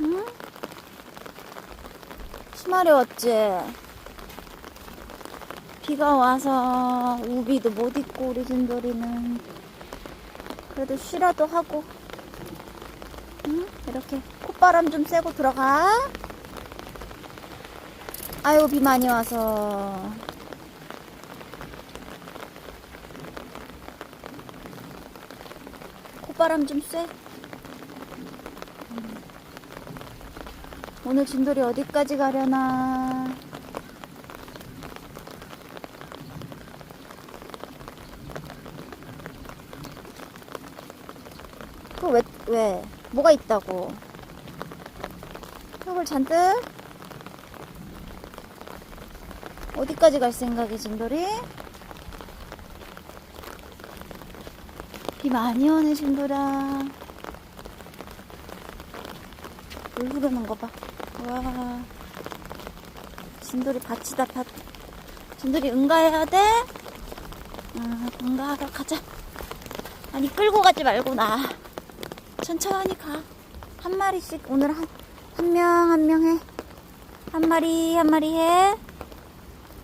응? 심하려웠지? 비가 와서 우비도 못 입고 우리 진돌이는 그래도 쉬라도 하고 응? 이렇게 콧바람 좀 쐬고 들어가 아유 비 많이 와서 콧바람 좀 쐬. 음. 오늘 진돌이 어디까지 가려나. 그 왜, 왜? 뭐가 있다고? 흙을 잔뜩? 어디까지 갈 생각이 진돌이? 비 많이 오네 진돌아 물 흐르는 거 봐. 와. 진돌이 밭이다 밭. 진돌이 응가해야 돼? 응 응가하러 가자. 아니 끌고 가지 말고 나. 천천히 가. 한 마리씩 오늘 한 한 명 한 명 해. 한 마리 한 마리 해.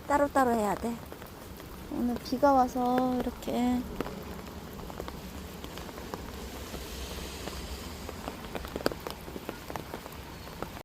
따로따로 해야 돼. 오늘 비가 와서 이렇게